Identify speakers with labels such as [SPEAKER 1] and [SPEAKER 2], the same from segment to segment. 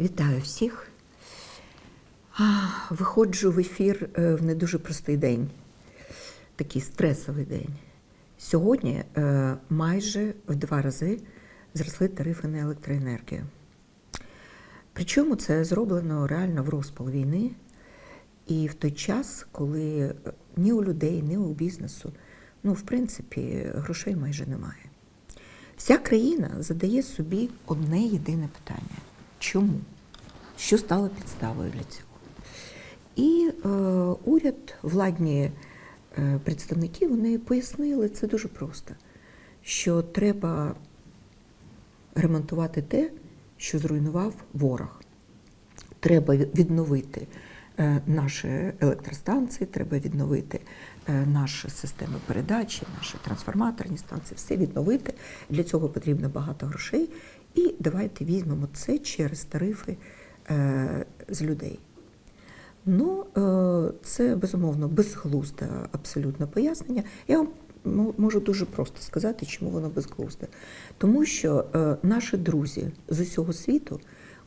[SPEAKER 1] Вітаю всіх. Виходжу в ефір е, в не дуже простий день, такий стресовий день. Сьогодні е, майже в два рази зросли тарифи на електроенергію. Причому це зроблено реально в розпал війни і в той час, коли е, ні у людей, ні у бізнесу, ну, в принципі, грошей майже немає. Вся країна задає собі одне єдине питання: чому? Що стало підставою для цього? І е, уряд, владні е, представники, вони пояснили це дуже просто, що треба ремонтувати те, що зруйнував ворог. Треба відновити е, наші електростанції, треба відновити е, наші системи передачі, наші трансформаторні станції, все відновити. Для цього потрібно багато грошей. І давайте візьмемо це через тарифи е, з людей. Ну, е, це безумовно безглузде абсолютно пояснення. Я вам можу дуже просто сказати, чому воно безглузде. Тому що е, наші друзі з усього світу,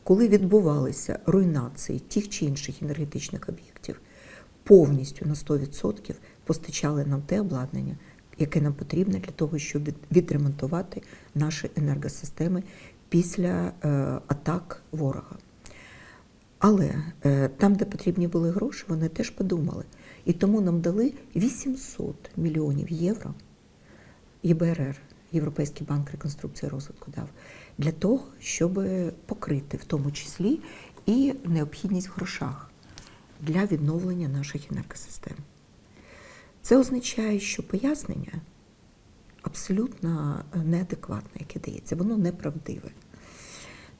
[SPEAKER 1] коли відбувалися руйнації тих чи інших енергетичних об'єктів, повністю на 100% постачали нам те обладнання, яке нам потрібно для того, щоб відремонтувати наші енергосистеми після е, атак ворога. Але е, там, де потрібні були гроші, вони теж подумали. І тому нам дали 800 мільйонів євро ЄБРР, Європейський банк реконструкції і розвитку дав, для того, щоб покрити в тому числі і необхідність в грошах для відновлення наших енергосистем. Це означає, що пояснення абсолютно неадекватне, яке дається, воно неправдиве.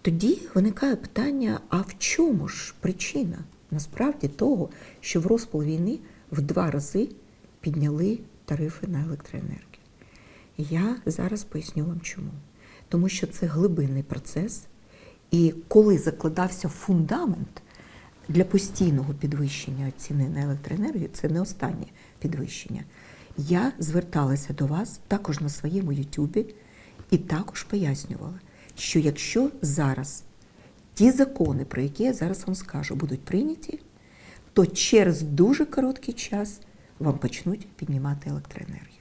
[SPEAKER 1] Тоді виникає питання: а в чому ж причина насправді того, що в розпал війни в два рази підняли тарифи на електроенергію? Я зараз поясню вам чому. Тому що це глибинний процес, і коли закладався фундамент для постійного підвищення ціни на електроенергію, це не останнє підвищення. Я зверталася до вас також на своєму Ютубі і також пояснювала, що якщо зараз ті закони, про які я зараз вам скажу, будуть прийняті, то через дуже короткий час вам почнуть піднімати електроенергію.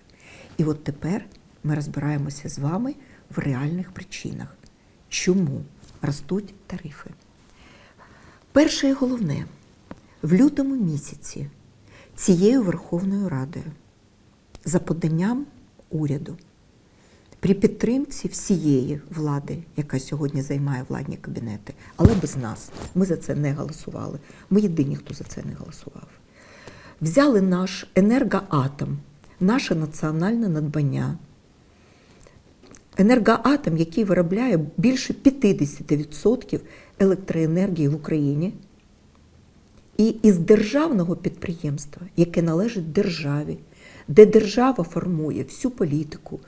[SPEAKER 1] І от тепер ми розбираємося з вами в реальних причинах, чому ростуть тарифи. Перше і головне, в лютому місяці цією Верховною Радою за поданням уряду при підтримці всієї влади, яка сьогодні займає владні кабінети, але без нас. Ми за це не голосували. Ми єдині, хто за це не голосував. Взяли наш енергоатом, наше національне надбання. Енергоатом, який виробляє більше 50% електроенергії в Україні, і із державного підприємства, яке належить державі, де держава формує всю політику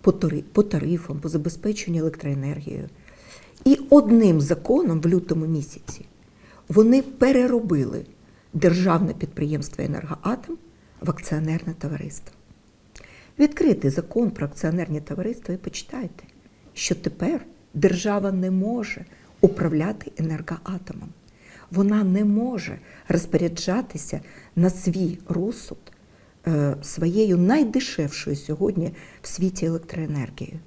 [SPEAKER 1] по тари- по тарифам, по забезпеченню електроенергією. І одним законом в лютому місяці вони переробили державне підприємство Енергоатом в акціонерне товариство. Відкрити закон про акціонерні товариства і почитайте, що тепер держава не може управляти енергоатомом. Вона не може розпоряджатися на свій розсуд своєю найдешевшою сьогодні в світі електроенергією.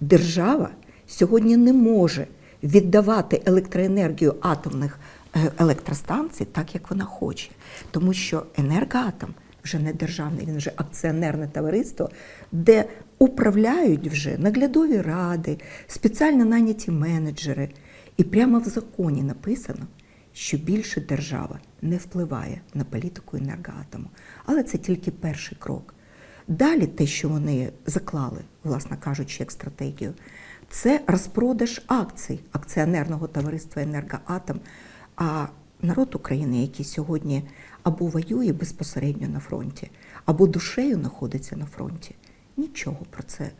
[SPEAKER 1] Держава сьогодні не може віддавати електроенергію атомних е, електростанцій так, як вона хоче, тому що енергоатом вже не державний, він вже акціонерне товариство, де управляють вже наглядові ради, спеціально наняті менеджери. І прямо в законі написано, що більше держава не впливає на політику енергоатому. Але це тільки перший крок. Далі те, що вони заклали, власне кажучи, як стратегію, це розпродаж акцій акціонерного товариства Енергоатом. А народ України, який сьогодні або воює безпосередньо на фронті, або душею знаходиться на фронті, нічого про це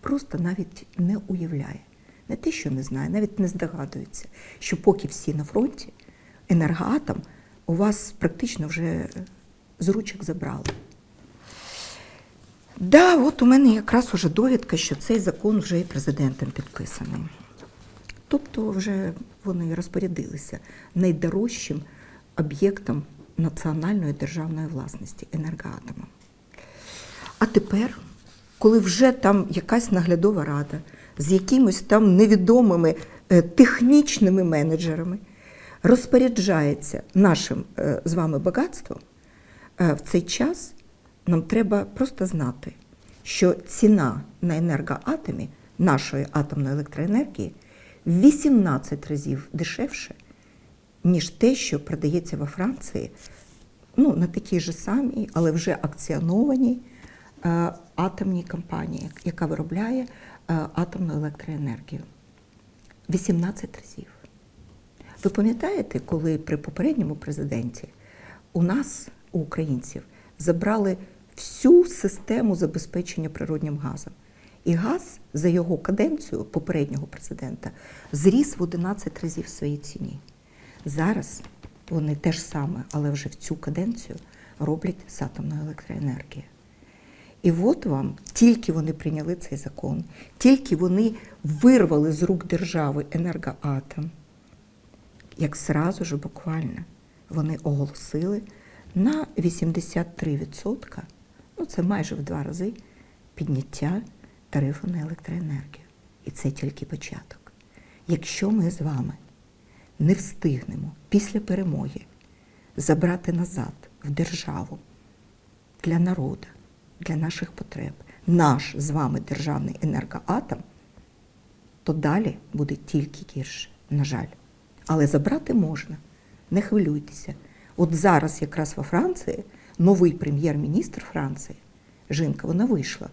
[SPEAKER 1] просто навіть не уявляє. Не те, що не знає, навіть не здогадується, що поки всі на фронті, енергоатом у вас практично вже з ручок забрали. Да, от у мене якраз уже довідка, що цей закон вже і президентом підписаний. Тобто вже вони розпорядилися найдорожчим об'єктом національної державної власності енергоатомом. А тепер, коли вже там якась наглядова рада з якимось там невідомими е, технічними менеджерами розпоряджається нашим е, з вами багатством, е, в цей час нам треба просто знати, що ціна на енергоатомі нашої атомної електроенергії в 18 разів дешевше, ніж те, що продається во Франції, ну, на такій же самій, але вже акціонованій е, атомній компанії, яка виробляє атомну електроенергію. 18 разів. Ви пам'ятаєте, коли при попередньому президенті у нас, у українців, забрали всю систему забезпечення природнім газом? І газ за його каденцію попереднього президента зріс в 11 разів своїй ціні. Зараз вони те ж саме, але вже в цю каденцію роблять з атомною електроенергією. І от вам тільки вони прийняли цей закон, тільки вони вирвали з рук держави енергоатом, як зразу ж буквально вони оголосили на 83%, ну це майже в два рази підняття тарифу на електроенергію. І це тільки початок. Якщо ми з вами не встигнемо після перемоги забрати назад в державу для народу, для наших потреб, наш з вами державний енергоатом, то далі буде тільки гірше, на жаль. Але забрати можна, не хвилюйтеся. От зараз якраз во Франції новий прем'єр-міністр Франції, жінка, вона вийшла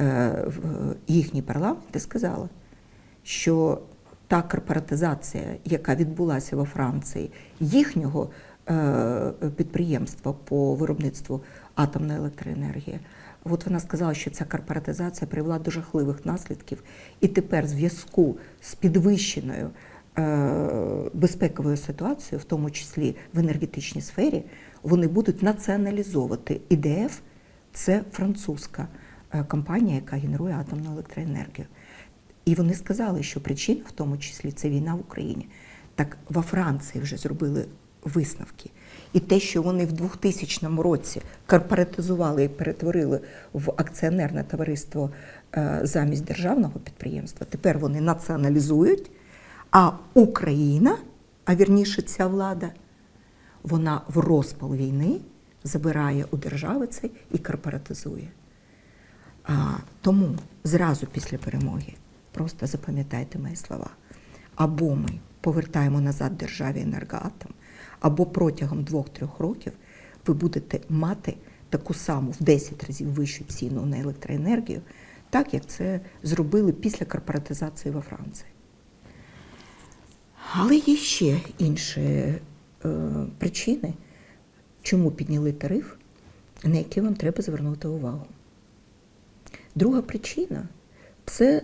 [SPEAKER 1] е, в їхній парламент і сказала, що та корпоратизація, яка відбулася во Франції, їхнього е, підприємства по виробництву атомної електроенергії, от вона сказала, що ця корпоратизація привела до жахливих наслідків, і тепер в зв'язку з підвищеною е, безпековою ситуацією, в тому числі в енергетичній сфері, вони будуть націоналізовувати ІДФ, це французька е, компанія, яка генерує атомну електроенергію. І вони сказали, що причина в тому числі це війна в Україні. Так во Франції вже зробили висновки. І те, що вони в 2000 році корпоратизували і перетворили в акціонерне товариство е, замість державного підприємства, тепер вони націоналізують, а Україна, а вірніше ця влада, вона в розпал війни забирає у держави це і корпоратизує. А, тому зразу після перемоги просто запам'ятайте мої слова. Або ми повертаємо назад державі енергоатом, або протягом двох-трьох років ви будете мати таку саму в 10 разів вищу ціну на електроенергію, так як це зробили після корпоратизації во Франції. Але є ще інші е, причини, чому підняли тариф, на які вам треба звернути увагу. Друга причина це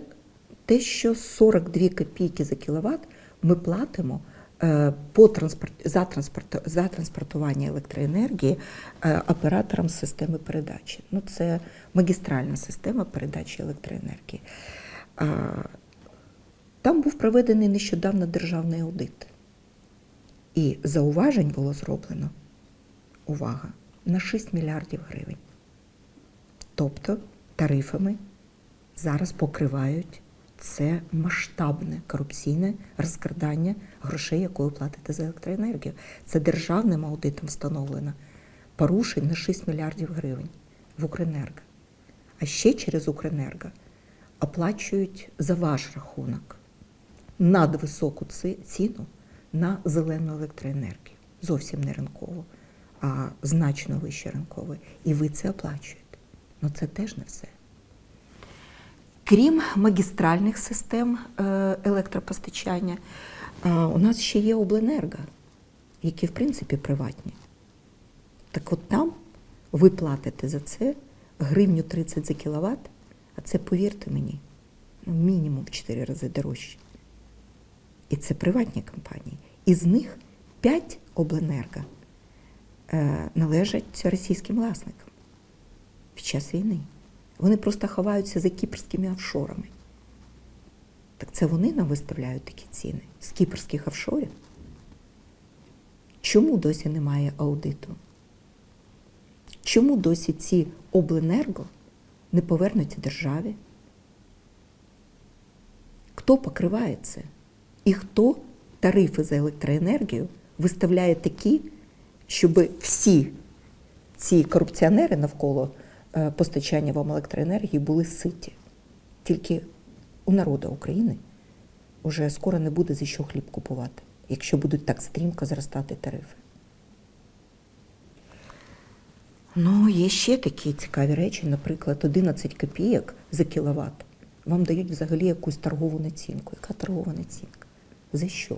[SPEAKER 1] те, що 42 копійки за кіловат ми платимо е, по транспорт, за, транспорт, за транспортування електроенергії е, операторам системи передачі. Ну, це магістральна система передачі електроенергії. Там був проведений нещодавно державний аудит. І зауважень було зроблено, увага, на 6 мільярдів гривень. Тобто тарифами зараз покривають це масштабне корупційне розкрадання грошей, якою платите за електроенергію. Це державним аудитом встановлено. Порушень на 6 мільярдів гривень в Укренерго. А ще через Укренерго оплачують за ваш рахунок надвисоку ціну на зелену електроенергію. Зовсім не ринкову, а значно вище ринкової. І ви це оплачуєте. Ну це теж не все. Крім магістральних систем е, електропостачання, е, у нас ще є обленерго, які, в принципі, приватні. Так от там ви платите за це гривню 30 за кіловат, а це, повірте мені, мінімум в 4 рази дорожче. І це приватні компанії. Із них 5 обленерго е, належать російським власникам під час війни. Вони просто ховаються за кіпрськими офшорами. Так це вони нам виставляють такі ціни з кіпрських офшорів? Чому досі немає аудиту? Чому досі ці обленерго не повернуться державі? Хто покриває це? І хто тарифи за електроенергію виставляє такі, щоб всі ці корупціонери навколо е, постачання вам електроенергії були ситі? Тільки у народу України вже скоро не буде за що хліб купувати, якщо будуть так стрімко зростати тарифи. Ну, є ще такі цікаві речі, наприклад, 11 копійок за кіловат. Вам дають взагалі якусь торгову націнку. Яка торгова націнка? За що?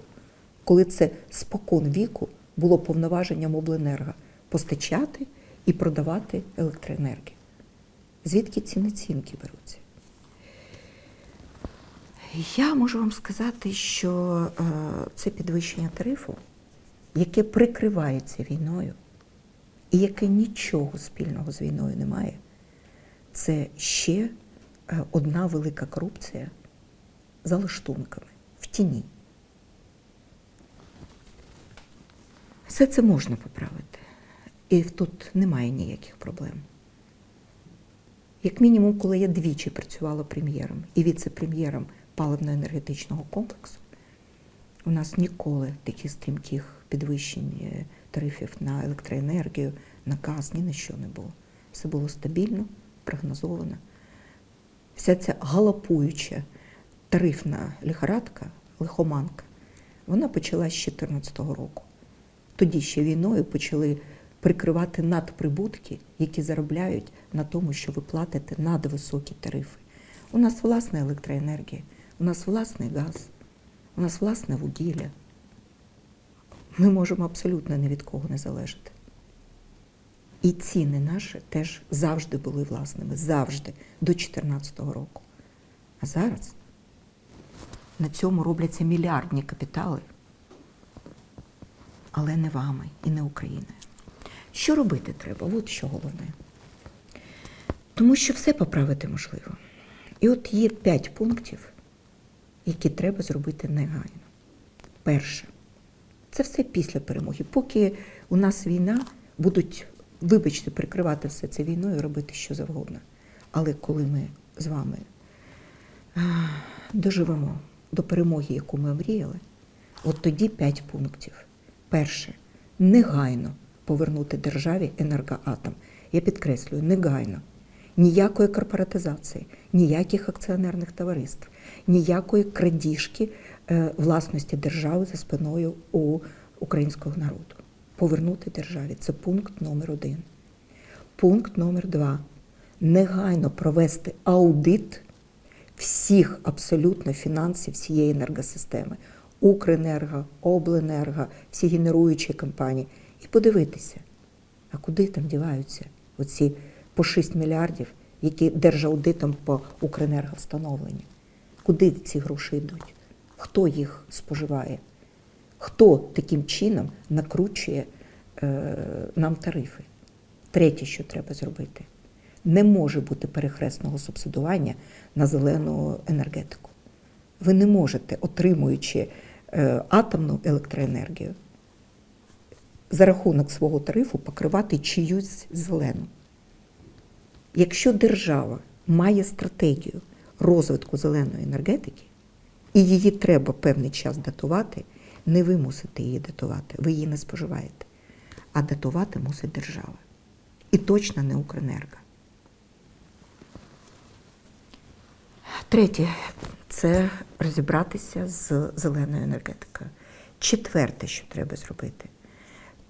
[SPEAKER 1] Коли це спокон віку було повноваженням обленерго постачати і продавати електроенергію. Звідки ці націнки беруться? Я можу вам сказати, що е, це підвищення тарифу, яке прикривається війною і яке нічого спільного з війною не має, це ще е, одна велика корупція за лаштунками в тіні. Все це можна поправити. І тут немає ніяких проблем. Як мінімум, коли я двічі працювала прем'єром і віце-прем'єром паливно-енергетичного комплексу, у нас ніколи таких стрімких підвищень е, тарифів на електроенергію, на газ, ні на що не було. Все було стабільно, прогнозовано. Вся ця галопуюча тарифна лихорадка, лихоманка, вона почалась з 2014 року. Тоді ще війною почали прикривати надприбутки, які заробляють на тому, що ви платите надвисокі тарифи. У нас власна електроенергія, у нас власний газ, у нас власне вугілля. Ми можемо абсолютно ні від кого не залежати. І ціни наші теж завжди були власними, завжди, до 2014 року. А зараз на цьому робляться мільярдні капітали, але не вами і не Україною. Що робити треба? От що головне. Тому що все поправити можливо. І от є п'ять пунктів, які треба зробити негайно. Перше, це все після перемоги. Поки у нас війна, будуть, вибачте, прикривати все це війною робити що завгодно. Але коли ми з вами доживемо до перемоги, яку ми мріяли, от тоді п'ять пунктів. Перше, негайно повернути державі енергоатом. Я підкреслюю, негайно. Ніякої корпоратизації, ніяких акціонерних товариств, ніякої крадіжки е, власності держави за спиною у українського народу. Повернути державі це пункт номер один. Пункт номер два. Негайно провести аудит всіх абсолютно фінансів всієї енергосистеми. Укренерго, Обленерго, всі генеруючі компанії. І подивитися, а куди там діваються оці по 6 мільярдів, які держаудитом по Укренерго встановлені. Куди ці гроші йдуть? Хто їх споживає? Хто таким чином накручує е, нам тарифи? Третє, що треба зробити, не може бути перехресного субсидування на зелену енергетику. Ви не можете, отримуючи атомну електроенергію, за рахунок свого тарифу покривати чиюсь зелену. Якщо держава має стратегію розвитку зеленої енергетики, і її треба певний час датувати, не ви мусите її датувати, ви її не споживаєте. А датувати мусить держава. І точно не Укренерго. Третє це розібратися з зеленою енергетикою. Четверте, що треба зробити,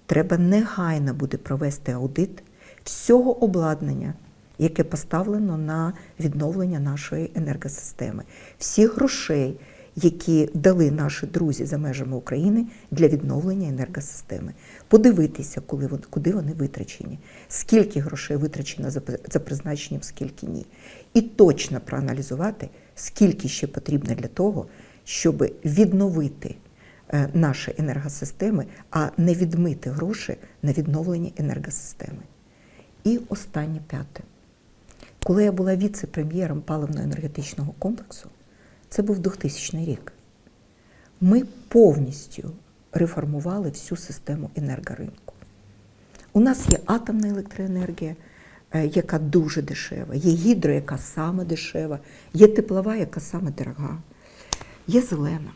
[SPEAKER 1] треба негайно буде провести аудит всього обладнання, яке поставлено на відновлення нашої енергосистеми, всіх грошей, які дали наші друзі за межами України для відновлення енергосистеми. Подивитися, коли куди вони витрачені, скільки грошей витрачено за призначенням, скільки ні. І точно проаналізувати, скільки ще потрібно для того, щоб відновити е, наші енергосистеми, а не відмити гроші на відновлення енергосистеми. І останнє п'яте. Коли я була віце-прем'єром паливно-енергетичного комплексу, Це був 2000 рік. Ми повністю реформували всю систему енергоринку. У нас є атомна електроенергія, яка дуже дешева, є гідро, яка саме дешева, є теплова, яка саме дорога, є зелена.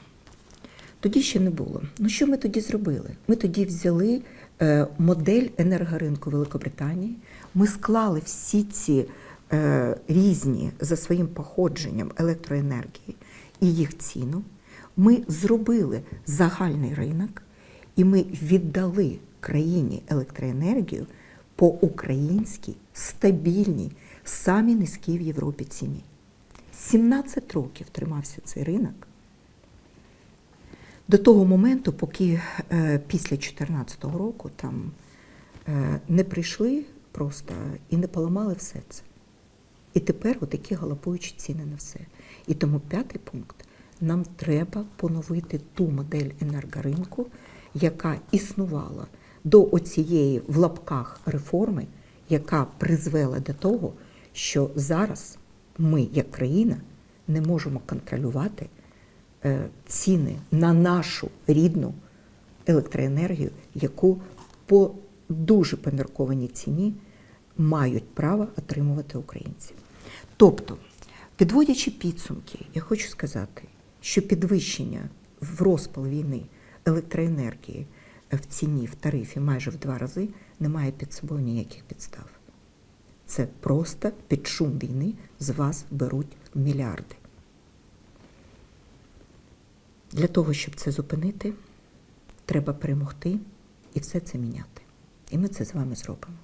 [SPEAKER 1] Тоді ще не було. Ну що ми тоді зробили? Ми тоді взяли е, модель енергоринку Великобританії, ми склали всі ці е, різні за своїм походженням електроенергії і їх ціну. Ми зробили загальний ринок, і ми віддали країні електроенергію по українській стабільній, самій низькій в Європі ціні. 17 років тримався цей ринок. До того моменту, поки е, після 2014 року там е, не прийшли просто і не поламали все це. І тепер отакі галопуючі ціни на все. І тому п'ятий пункт нам треба поновити ту модель енергоринку, яка існувала до оцієї в лапках реформи, яка призвела до того, що зараз ми, як країна, не можемо контролювати е, ціни на нашу рідну електроенергію, яку по дуже поміркованій ціні мають право отримувати українці. Тобто, підводячи підсумки, я хочу сказати, що підвищення в розпал війни електроенергії в ціні в тарифі майже в два рази не має під собою ніяких підстав. Це просто під шум війни з вас беруть мільярди. Для того, щоб це зупинити, треба перемогти і все це міняти. І ми це з вами зробимо.